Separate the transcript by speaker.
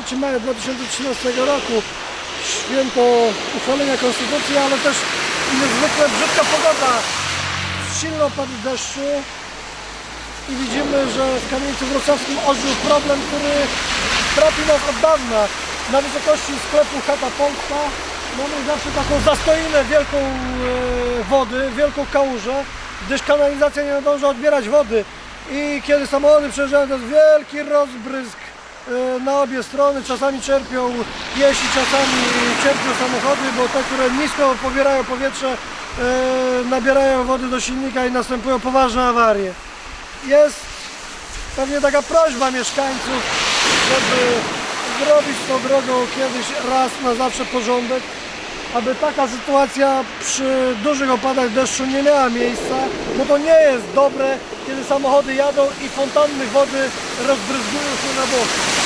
Speaker 1: 3 maja 2013 roku, święto uchwalenia Konstytucji, ale też niezwykle brzydka pogoda. Silno padł deszczu i widzimy, że w Kamieńcu Wrocławskim ożył problem, który trapi nas od dawna. Na wysokości sklepu Chata Polska mamy zawsze taką zastoinę wielką e, wody, wielką kałużę, gdyż kanalizacja nie nadąża odbierać wody i kiedy samochody przejeżdżają to jest wielki rozbryzg e, na obie strony, czasami czerpią piesi, czasami czerpią samochody, bo te, które nisko pobierają powietrze, e, nabierają wody do silnika i następują poważne awarie. Jest pewnie taka prośba mieszkańców, żeby zrobić tą drogą kiedyś raz na zawsze porządek, aby taka sytuacja przy dużych opadach deszczu nie miała miejsca, bo to nie jest dobre, kiedy samochody jadą i fontanny wody rozbryzgują się na boki.